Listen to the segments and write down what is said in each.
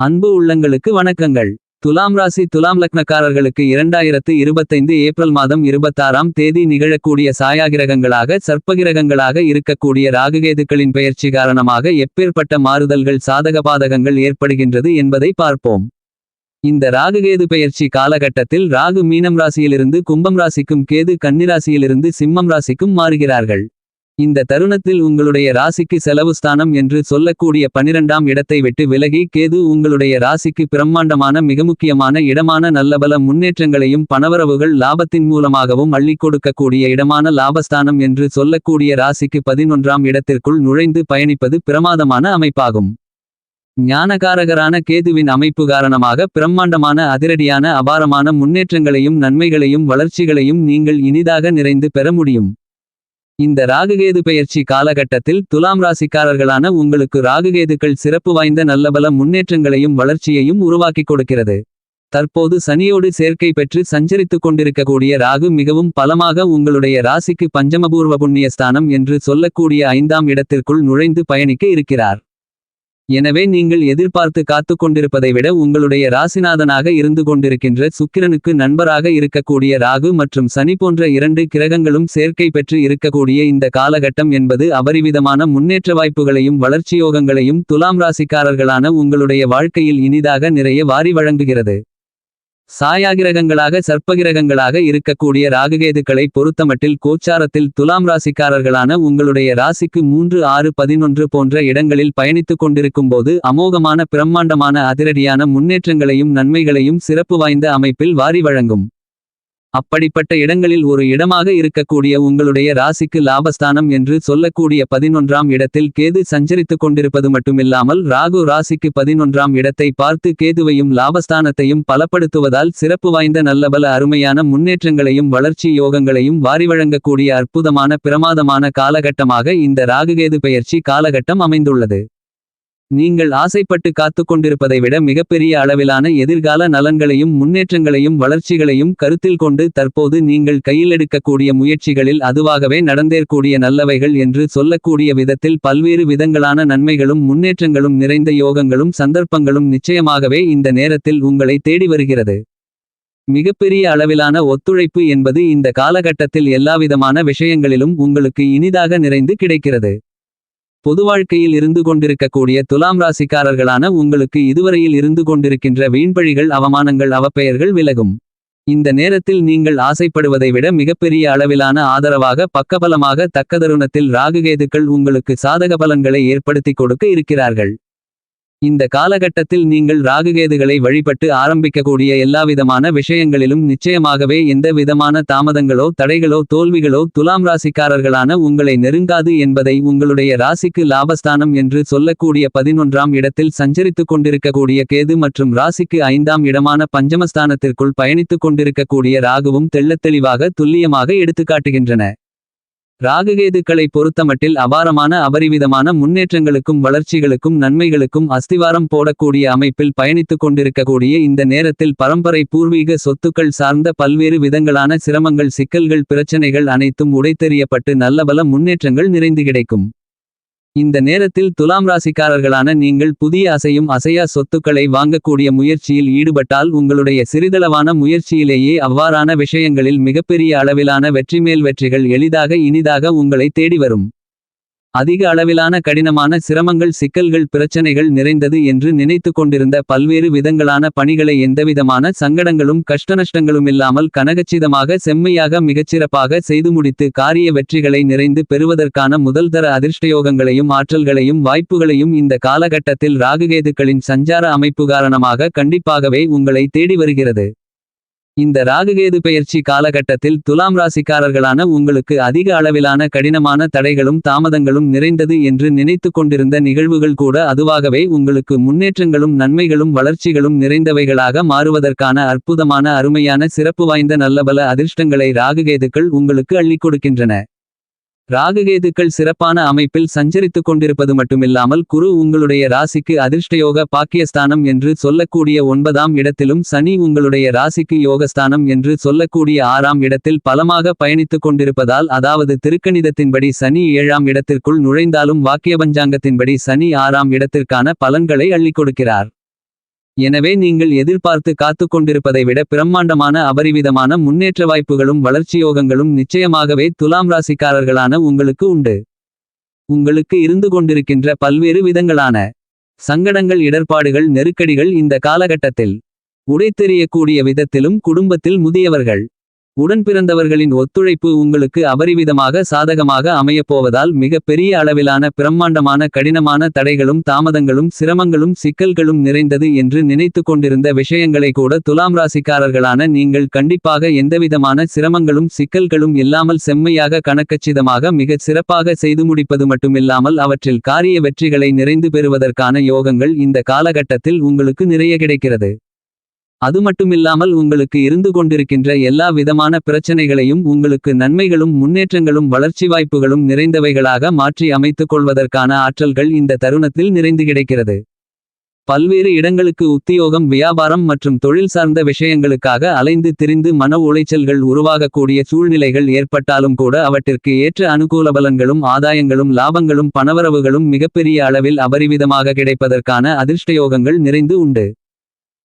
அன்பு உள்ளங்களுக்கு வணக்கங்கள். துலாம் ராசி துலாம் லக்னக்காரர்களுக்கு இரண்டாயிரத்து இருபத்தைந்து ஏப்ரல் மாதம் இருபத்தாறாம் தேதி நிகழக்கூடிய சாயாகிரகங்களாக சர்ப்பகிரகங்களாக இருக்கக்கூடிய ராகுகேதுக்களின் பெயர்ச்சி காரணமாக எப்பேற்பட்ட மாறுதல்கள் சாதக பாதகங்கள் ஏற்படுகின்றது என்பதை பார்ப்போம். இந்த ராகுகேது பெயர்ச்சி காலகட்டத்தில் ராகு மீனம் ராசியிலிருந்து கும்பம் ராசிக்கும் கேது கன்னிராசியிலிருந்து சிம்மம் ராசிக்கும் மாறுகிறார்கள். இந்த தருணத்தில் உங்களுடைய ராசிக்கு செலவு ஸ்தானம் என்று சொல்லக்கூடிய பனிரெண்டாம் இடத்தை விட்டு விலகி கேது உங்களுடைய ராசிக்கு பிரம்மாண்டமான மிக முக்கியமான இடமான நல்லபல முன்னேற்றங்களையும் பணவரவுகள் லாபத்தின் மூலமாகவும் அள்ளிக் கொடுக்கக்கூடிய இடமான லாபஸ்தானம் என்று சொல்லக்கூடிய ராசிக்கு பதினொன்றாம் இடத்திற்குள் நுழைந்து பயணிப்பது பிரமாதமான அமைப்பாகும். ஞானகாரகரான கேதுவின் அமைப்பு காரணமாக பிரம்மாண்டமான அதிரடியான அபாரமான முன்னேற்றங்களையும் நன்மைகளையும் வளர்ச்சிகளையும் நீங்கள் இனிதாக நிறைந்து பெற முடியும். இந்த ராகுகேது பெயர்ச்சி காலகட்டத்தில் துலாம் ராசிக்காரர்களான உங்களுக்கு ராகுகேதுக்கள் சிறப்பு வாய்ந்த நல்லபல முன்னேற்றங்களையும் வளர்ச்சியையும் உருவாக்கிக் கொடுக்கிறது. தற்போது சனியோடு சேர்க்கை பெற்று சஞ்சரித்துக் கொண்டிருக்கக்கூடிய ராகு மிகவும் பலமாக உங்களுடைய ராசிக்கு பஞ்சமபூர்வ புண்ணியஸ்தானம் என்று சொல்லக்கூடிய ஐந்தாம் இடத்திற்குள் நுழைந்து பயணிக்க இருக்கிறார். எனவே நீங்கள் எதிர்பார்த்து காத்துக் கொண்டிருப்பதை விட உங்களுடைய ராசிநாதனாக இருந்து கொண்டிருக்கின்ற சுக்கிரனுக்கு நண்பராக இருக்கக்கூடிய ராகு மற்றும் சனி போன்ற இரண்டு கிரகங்களும் சேர்க்கை பெற்று இருக்கக்கூடிய இந்த காலகட்டம் என்பது அபரிவிதமான முன்னேற்ற வாய்ப்புகளையும் வளர்ச்சியோகங்களையும் துலாம் ராசிக்காரர்களான உங்களுடைய வாழ்க்கையில் இனிதாக நிறைய வாரி வழங்குகிறது. சாயாகிரகங்களாக சர்ப்பகிரகங்களாக இருக்கக்கூடிய ராகுகேதுக்களை பொறுத்தமட்டில் கோச்சாரத்தில் துலாம் ராசிக்காரர்களான உங்களுடைய ராசிக்கு மூன்று ஆறு பதினொன்று போன்ற இடங்களில் பயணித்துக் கொண்டிருக்கும்போது அமோகமான பிரம்மாண்டமான அதிரடியான முன்னேற்றங்களையும் நன்மைகளையும் சிறப்பு வாய்ந்த அமைப்பில் வாரி வழங்கும். அப்படிப்பட்ட இடங்களில் ஒரு இடமாக இருக்கக்கூடிய உங்களுடைய ராசிக்கு லாபஸ்தானம் என்று சொல்லக்கூடிய பதினொன்றாம் இடத்தில் கேது சஞ்சரித்துக் கொண்டிருப்பது மட்டுமில்லாமல் ராகு ராசிக்கு பதினொன்றாம் இடத்தை பார்த்து கேதுவையும் லாபஸ்தானத்தையும் பலப்படுத்துவதால் சிறப்பு வாய்ந்த நல்லபல அருமையான முன்னேற்றங்களையும் வளர்ச்சி யோகங்களையும் வாரி வழங்கக்கூடிய அற்புதமான பிரமாதமான காலகட்டமாக இந்த ராகுகேது பெயர்ச்சி காலகட்டம் அமைந்துள்ளது. நீங்கள் ஆசைப்பட்டு காத்து கொண்டிருப்பதை விட மிகப்பெரிய அளவிலான எதிர்கால நலன்களையும் முன்னேற்றங்களையும் வளர்ச்சிகளையும் கருத்தில் கொண்டு தற்போது நீங்கள் கையிலெடுக்கக்கூடிய முயற்சிகளில் அதுவாகவே நடந்தேற்கூடிய நல்லவைகள் என்று சொல்லக்கூடிய விதத்தில் பல்வேறு விதங்களான நன்மைகளும் முன்னேற்றங்களும் நிறைந்த யோகங்களும் சந்தர்ப்பங்களும் நிச்சயமாகவே இந்த நேரத்தில் உங்களை தேடி வருகிறது. மிகப்பெரிய அளவிலான ஒத்துழைப்பு என்பது இந்த காலகட்டத்தில் எல்லாவிதமான விஷயங்களிலும் உங்களுக்கு இனிதாக நிறைந்து கிடைக்கிறது. பொது வாழ்க்கையில் இருந்து கொண்டிருக்கக்கூடிய துலாம் ராசிக்காரர்களான உங்களுக்கு இதுவரையில் இருந்து கொண்டிருக்கின்ற வீண்பழிகள் அவமானங்கள் அவப்பெயர்கள் விலகும். இந்த நேரத்தில் நீங்கள் ஆசைப்படுவதை விட மிகப்பெரிய அளவிலான ஆதரவாக பக்கபலமாக தக்கதருணத்தில் ராகுகேதுக்கள் உங்களுக்கு சாதக பலன்களை ஏற்படுத்திக் கொடுக்க இருக்கிறார்கள். இந்த காலகட்டத்தில் நீங்கள் ராகுகேதுகளை வழிபட்டு ஆரம்பிக்கக்கூடிய எல்லாவிதமான விஷயங்களிலும் நிச்சயமாகவே எந்த விதமான தாமதங்களோ தடைகளோ தோல்விகளோ துலாம் ராசிக்காரர்களான உங்களை நெருங்காது என்பதை உங்களுடைய ராசிக்கு லாபஸ்தானம் என்று சொல்லக்கூடிய பதினொன்றாம் இடத்தில் சஞ்சரித்துக் கொண்டிருக்கக்கூடிய கேது மற்றும் ராசிக்கு ஐந்தாம் இடமான பஞ்சமஸ்தானத்திற்குள் பயணித்துக் கொண்டிருக்கக்கூடிய ராகுவும் தெள்ளத்தெளிவாக துல்லியமாக எடுத்துக்காட்டுகின்றன. ராகுகேதுக்களை பொறுத்தமட்டில் அபாரமான அபரிவிதமான முன்னேற்றங்களுக்கும் வளர்ச்சிகளுக்கும் நன்மைகளுக்கும் அஸ்திவாரம் போடக்கூடிய அமைப்பில் பயணித்துக் கொண்டிருக்கக்கூடிய இந்த நேரத்தில் பரம்பரை பூர்வீக சொத்துக்கள் சார்ந்த பல்வேறு விதங்களான சிரமங்கள் சிக்கல்கள் பிரச்சனைகள் அனைத்தும் உடைத்தெறியப்பட்டு நல்லபல முன்னேற்றங்கள் நிறைந்து கிடைக்கும். இந்த நேரத்தில் துலாம் ராசிக்காரர்களான நீங்கள் புதிய அசையும் அசையா சொத்துக்களை வாங்கக்கூடிய முயற்சியில் ஈடுபட்டால் உங்களுடைய சிறிதளவான முயற்சியிலேயே அவ்வாறான விஷயங்களில் மிகப்பெரிய அளவிலான வெற்றிமேல் வெற்றிகள் எளிதாக இனிதாக உங்களை தேடி வரும். அதிக அளவிலான கடினமான சிரமங்கள் சிக்கல்கள் பிரச்சனைகள் நிறைந்தது என்று நினைத்து கொண்டிருந்த பல்வேறு விதங்களான பணிகளை எந்தவிதமான சங்கடங்களும் கஷ்டநஷ்டங்களும் இல்லாமல் கனகச்சிதமாக செம்மையாக மிகச்சிறப்பாக செய்து முடித்து காரிய வெற்றிகளை நிறைந்து பெறுவதற்கான முதல்தர அதிர்ஷ்டயோகங்களையும் ஆற்றல்களையும் வாய்ப்புகளையும் இந்த காலகட்டத்தில் ராகுகேதுக்களின் சஞ்சார அமைப்பு காரணமாக கண்டிப்பாகவே உங்களை தேடி வருகிறது. இந்த ராகுகேது பெயர்ச்சி காலகட்டத்தில் துலாம் ராசிக்காரர்களான உங்களுக்கு அதிக அளவிலான கடினமான தடைகளும் தாமதங்களும் நிறைந்தது என்று நினைத்து கொண்டிருந்த நிகழ்வுகள் கூட அதுவாகவே உங்களுக்கு முன்னேற்றங்களும் நன்மைகளும் வளர்ச்சிகளும் நிறைந்தவைகளாக மாறுவதற்கான அற்புதமான அருமையான சிறப்பு வாய்ந்த நல்லபல அதிர்ஷ்டங்களை ராகுகேதுக்கள் உங்களுக்கு அள்ளிக் கொடுக்கின்றன. ராகுகேதுக்கள் சிறப்பான அமைப்பில் சஞ்சரித்துக் கொண்டிருப்பது மட்டுமில்லாமல் குரு உங்களுடைய ராசிக்கு அதிர்ஷ்டயோக பாக்கியஸ்தானம் என்று சொல்லக்கூடிய ஒன்பதாம் இடத்திலும் சனி உங்களுடைய ராசிக்கு யோகஸ்தானம் என்று சொல்லக்கூடிய ஆறாம் இடத்தில் பலமாக பயணித்துக் கொண்டிருப்பதால் அதாவது திருக்கணிதத்தின்படி சனி ஏழாம் இடத்திற்குள் நுழைந்தாலும் வாக்கிய பஞ்சாங்கத்தின்படி சனி ஆறாம் இடத்திற்கான பலன்களை அள்ளிக் கொடுக்கிறார். எனவே நீங்கள் எதிர்பார்த்து காத்துக் கொண்டிருப்பதை விட பிரம்மாண்டமான அபரிவிதமான முன்னேற்ற வாய்ப்புகளும் வளர்ச்சியோகங்களும் நிச்சயமாகவே துலாம் ராசிக்காரர்களான உங்களுக்கு உண்டு. உங்களுக்கு இருந்து கொண்டிருக்கின்ற பல்வேறு விதங்களான சங்கடங்கள் இடர்பாடுகள் நெருக்கடிகள் இந்த காலகட்டத்தில் உடைத்தெறியக்கூடிய விதத்திலும் குடும்பத்தில் முதியவர்கள் உடன் பிறந்தவர்களின் ஒத்துழைப்பு உங்களுக்கு அபரிவிதமாக சாதகமாக அமையப்போவதால் மிக பெரிய அளவிலான பிரம்மாண்டமான கடினமான தடைகளும் தாமதங்களும் சிரமங்களும் சிக்கல்களும் நிறைந்தது என்று நினைத்து கொண்டிருந்த விஷயங்களை கூட துலாம் ராசிக்காரர்களான நீங்கள் கண்டிப்பாக எந்தவிதமான சிரமங்களும் சிக்கல்களும் இல்லாமல் செம்மையாக கணக்கச்சிதமாக மிகச் சிறப்பாக செய்து முடிப்பது மட்டுமில்லாமல் அவற்றில் காரிய வெற்றிகளை நிறைந்து பெறுவதற்கான யோகங்கள் இந்த காலகட்டத்தில் உங்களுக்கு நிறைய கிடைக்கிறது. அது மட்டுமில்லாமல் உங்களுக்கு இருந்து கொண்டிருக்கின்ற எல்லா விதமான பிரச்சனைகளையும் உங்களுக்கு நன்மைகளும் முன்னேற்றங்களும் வளர்ச்சி வாய்ப்புகளும் நிறைந்தவைகளாக மாற்றி அமைத்துக் கொள்வதற்கான ஆற்றல்கள் இந்த தருணத்தில் நிறைந்து கிடைக்கிறது. பல்வேறு இடங்களுக்கு உத்தியோகம் வியாபாரம் மற்றும் தொழில் சார்ந்த விஷயங்களுக்காக அலைந்து திரிந்து மன உளைச்சல்கள் உருவாகக்கூடிய சூழ்நிலைகள் ஏற்பட்டாலும் கூட அவற்றிற்கு ஏற்ற அனுகூல பலன்களும் ஆதாயங்களும் லாபங்களும் பணவரவுகளும் மிகப்பெரிய அளவில் அபரிவிதமாக கிடைப்பதற்கான அதிர்ஷ்டயோகங்கள் நிறைந்து உண்டு.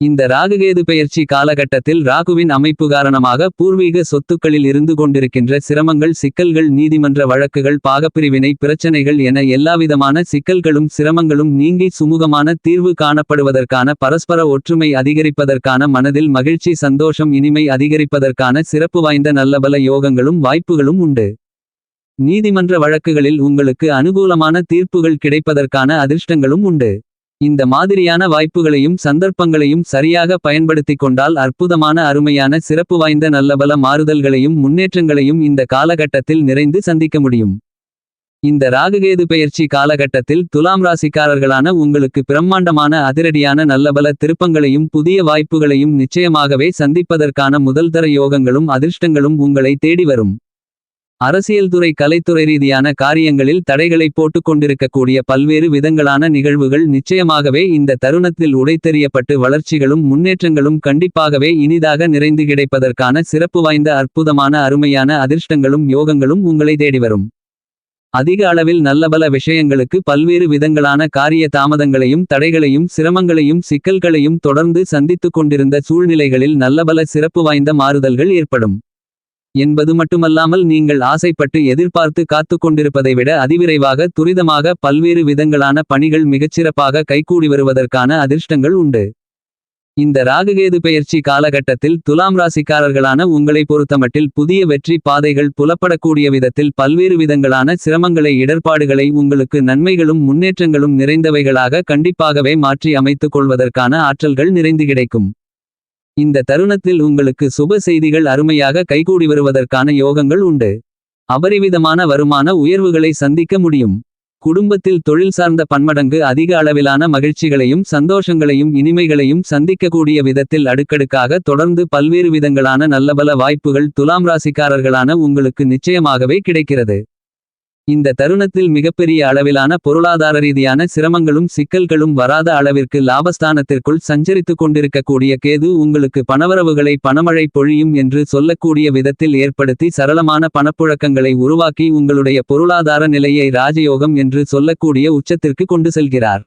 இந்த ராகுகேது பெயர்ச்சி காலகட்டத்தில் ராகுவின் அமைப்பு காரணமாக பூர்வீக சொத்துக்களில் இருந்து கொண்டிருக்கின்ற சிரமங்கள் சிக்கல்கள் நீதிமன்ற வழக்குகள் பாகப்பிரிவினை பிரச்சனைகள் என எல்லாவிதமான சிக்கல்களும் சிரமங்களும் நீங்கி சுமூகமான தீர்வு காணப்படுவதற்கான பரஸ்பர ஒற்றுமை அதிகரிப்பதற்கான மனதில் மகிழ்ச்சி சந்தோஷம் இனிமை அதிகரிப்பதற்கான சிறப்பு வாய்ந்த நல்லபல யோகங்களும் வாய்ப்புகளும் உண்டு. நீதிமன்ற வழக்குகளில் உங்களுக்கு அனுகூலமான தீர்ப்புகள் கிடைப்பதற்கான அதிர்ஷ்டங்களும் உண்டு. இந்த மாதிரியான வாய்ப்புகளையும் சந்தர்ப்பங்களையும் சரியாக பயன்படுத்திக் கொண்டால் அற்புதமான அருமையான சிறப்பு வாய்ந்த நல்லபல மாறுதல்களையும் முன்னேற்றங்களையும் இந்த காலகட்டத்தில் நிறைந்து சந்திக்க முடியும். இந்த ராகுகேது பெயர்ச்சி காலகட்டத்தில் துலாம் ராசிக்காரர்களான உங்களுக்கு பிரம்மாண்டமான அதிரடியான நல்லபல திருப்பங்களையும் புதிய வாய்ப்புகளையும் நிச்சயமாகவே சந்திப்பதற்கான முதல்தர யோகங்களும் அதிர்ஷ்டங்களும் உங்களை தேடி வரும். அரசியல்துறை கலைத்துறை ரீதியான காரியங்களில் தடைகளை போட்டுக் கொண்டிருக்கக்கூடிய பல்வேறு விதங்களான நிகழ்வுகள் நிச்சயமாகவே இந்த தருணத்தில் உடைத்தெறியப்பட்டு வளர்ச்சிகளும் முன்னேற்றங்களும் கண்டிப்பாகவே இனிதாக நிறைந்து கிடைப்பதற்கான சிறப்பு வாய்ந்த அற்புதமான அருமையான அதிர்ஷ்டங்களும் யோகங்களும் உங்களை தேடி வரும் அதிக அளவில் நல்லபல விஷயங்களுக்கு பல்வேறு விதங்களான காரிய தாமதங்களையும் தடைகளையும் சிரமங்களையும் சிக்கல்களையும் தொடர்ந்து சந்தித்துக் கொண்டிருந்த சூழ்நிலைகளில் நல்லபல சிறப்பு வாய்ந்த மாறுதல்கள் ஏற்படும். என்பது மட்டுமல்லாமல் நீங்கள் ஆசைப்பட்டு எதிர்பார்த்து காத்துக் கொண்டிருப்பதை விட அதிவிரைவாக துரிதமாக பல்வேறு விதங்களான பணிகள் மிகச்சிறப்பாக கைகூடி வருவதற்கான அதிர்ஷ்டங்கள் உண்டு. இந்த ராகுகேது பெயர்ச்சி காலகட்டத்தில் துலாம் ராசிக்காரர்களான உங்களை பொறுத்தமட்டில் புதிய வெற்றி பாதைகள் புலப்படக்கூடிய விதத்தில் பல்வேறு விதங்களான சிரமங்களை இடர்பாடுகளை உங்களுக்கு நன்மைகளும் முன்னேற்றங்களும் நிறைந்தவைகளாக கண்டிப்பாகவே மாற்றி அமைத்துக் கொள்வதற்கான ஆற்றல்கள் நிறைந்து கிடைக்கும். இந்த தருணத்தில் உங்களுக்கு சுப செய்திகள் அருமையாக கைகூடி வருவதற்கான யோகங்கள் உண்டு. அபரிவிதமான வருமான உயர்வுகளை சந்திக்க முடியும். குடும்பத்தில் தொழில் சார்ந்த பன்மடங்கு அதிக அளவிலான மகிழ்ச்சிகளையும் சந்தோஷங்களையும் இனிமைகளையும் சந்திக்கக்கூடிய விதத்தில் அடுக்கடுக்காக தொடர்ந்து பல்வேறு விதங்களான நல்லபல வாய்ப்புகள் துலாம் ராசிக்காரர்களான உங்களுக்கு நிச்சயமாகவே கிடைக்கிறது. இந்த தருணத்தில் மிகப்பெரிய அளவிலான பொருளாதார ரீதியான சிரமங்களும் சிக்கல்களும் வராத அளவிற்கு லாபஸ்தானத்திற்குள் சஞ்சரித்துக் கொண்டிருக்கக்கூடிய கேது உங்களுக்கு பணவரவுகளை பணமழை பொழியும் என்று சொல்லக்கூடிய விதத்தில் ஏற்படுத்தி சரளமான பணப்புழக்கங்களை உருவாக்கி உங்களுடைய பொருளாதார நிலையை ராஜயோகம் என்று சொல்லக்கூடிய உச்சத்திற்கு கொண்டு செல்கிறார்.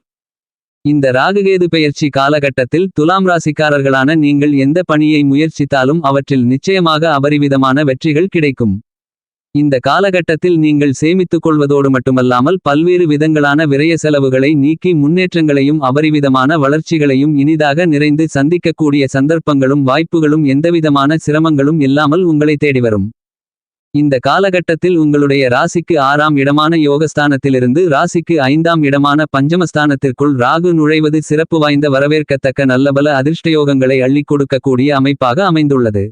இந்த ராகுகேது பெயர்ச்சி காலகட்டத்தில் துலாம் ராசிக்காரர்களான நீங்கள் எந்த பணியை முயற்சித்தாலும் அவற்றில் நிச்சயமாக அபரிவிதமான வெற்றிகள் கிடைக்கும். இந்த காலகட்டத்தில் நீங்கள் சேமித்துக் கொள்வதோடு மட்டுமல்லாமல் பல்வேறு விதங்களான விரய செலவுகளை நீக்கி முன்னேற்றங்களையும் அபரிவிதமான வளர்ச்சிகளையும் இனிதாக நிறைந்து சந்திக்கக்கூடிய சந்தர்ப்பங்களும் வாய்ப்புகளும் எந்தவிதமான சிரமங்களும் இல்லாமல் உங்களை தேடி வரும் இந்த காலகட்டத்தில் உங்களுடைய ராசிக்கு ஆறாம் இடமான யோகஸ்தானத்திலிருந்து ராசிக்கு ஐந்தாம் இடமான பஞ்சமஸ்தானத்திற்குள் ராகு நுழைவது சிறப்பு வாய்ந்த வரவேற்கத்தக்க நல்லபல அதிர்ஷ்டயோகங்களை அள்ளிக் கொடுக்கக்கூடிய அமைப்பாக அமைந்துள்ளது.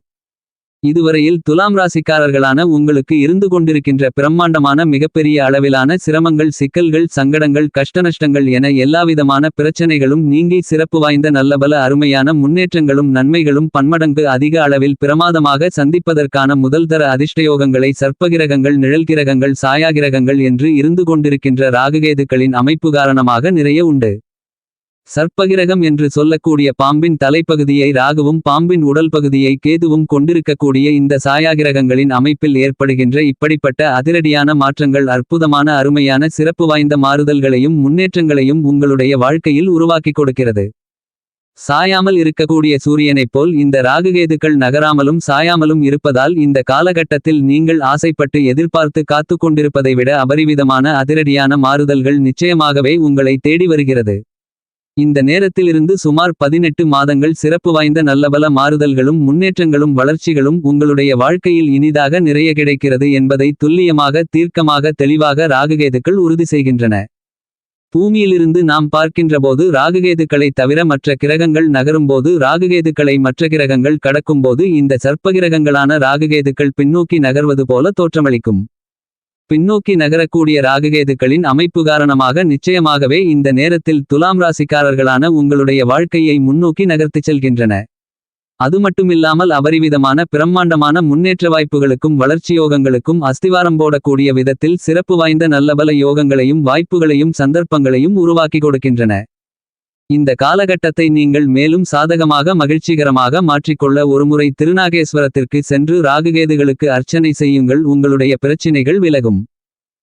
இதுவரையில் துலாம் ராசிக்காரர்களான உங்களுக்கு இருந்து கொண்டிருக்கின்ற பிரம்மாண்டமான மிகப்பெரிய அளவிலான சிரமங்கள் சிக்கல்கள் சங்கடங்கள் கஷ்டநஷ்டங்கள் என எல்லாவிதமான பிரச்சனைகளும் நீங்கி சிறப்பு வாய்ந்த நல்லபல அருமையான முன்னேற்றங்களும் நன்மைகளும் பன்மடங்கு அதிக அளவில் பிரமாதமாக சந்திப்பதற்கான முதல்தர அதிர்ஷ்டயோகங்களை சர்ப்பகிரகங்கள் நிழல்கிரகங்கள் சாயாகிரகங்கள் என்று இருந்து கொண்டிருக்கின்ற ராகுகேதுக்களின் அமைப்பு காரணமாக நிறைய உண்டு. சர்ப்பகிரகம் என்று சொல்லக்கூடிய பாம்பின் தலைப்பகுதியை ராகுவும் பாம்பின் உடல் பகுதியை கேதுவும் கொண்டிருக்கக்கூடிய இந்த சாயாகிரகங்களின் அமைப்பில் ஏற்படுகின்ற இப்படிப்பட்ட அதிரடியான மாற்றங்கள் அற்புதமான அருமையான சிறப்பு வாய்ந்த மாறுதல்களையும் முன்னேற்றங்களையும் உங்களுடைய வாழ்க்கையில் உருவாக்கிக் கொடுக்கிறது. சாயாமல் இருக்கக்கூடிய சூரியனைப் போல் இந்த ராகுகேதுக்கள் நகராமலும் சாயாமலும் இருப்பதால் இந்த காலகட்டத்தில் நீங்கள் ஆசைப்பட்டு எதிர்பார்த்து காத்து கொண்டிருப்பதை விட அபரிவிதமான அதிரடியான மாறுதல்கள் நிச்சயமாகவே உங்களை தேடி வருகிறது. இந்த நேரத்திலிருந்து சுமார் பதினெட்டு மாதங்கள் சிறப்பு வாய்ந்த நல்லபல மாறுதல்களும் முன்னேற்றங்களும் வளர்ச்சிகளும் உங்களுடைய வாழ்க்கையில் இனிதாக நிறைய கிடைக்கிறது என்பதை துல்லியமாக தீர்க்கமாக தெளிவாக ராகுகேதுக்கள் உறுதி செய்கின்றன. பூமியிலிருந்து நாம் பார்க்கின்றபோது ராகுகேதுக்களை தவிர மற்ற கிரகங்கள் நகரும்போது ராகுகேதுக்களை மற்ற கிரகங்கள் கடக்கும்போது இந்த சர்ப்பகிரகங்களான ராகுகேதுக்கள் பின்னோக்கி நகர்வது போல தோற்றமளிக்கும். பின்னோக்கி நகரக்கூடிய ராககேதுக்களின் அமைப்பு காரணமாக நிச்சயமாகவே இந்த நேரத்தில் துலாம் ராசிக்காரர்களான உங்களுடைய வாழ்க்கையை முன்னோக்கி நகர்த்திச் செல்கின்றன. அது மட்டுமில்லாமல் அபரிவிதமான பிரம்மாண்டமான முன்னேற்ற வாய்ப்புகளுக்கும் வளர்ச்சி யோகங்களுக்கும் அஸ்திவாரம் போடக்கூடிய விதத்தில் சிறப்பு வாய்ந்த நல்லபல யோகங்களையும் வாய்ப்புகளையும் சந்தர்ப்பங்களையும் உருவாக்கி கொடுக்கின்றன. இந்த காலகட்டத்தை நீங்கள் மேலும் சாதகமாக மகிழ்ச்சிகரமாக மாற்றிக்கொள்ள ஒருமுறை திருநாகேஸ்வரத்திற்கு சென்று ராகுகேதுகளுக்கு அர்ச்சனை செய்யுங்கள். உங்களுடைய பிரச்சினைகள் விலகும்.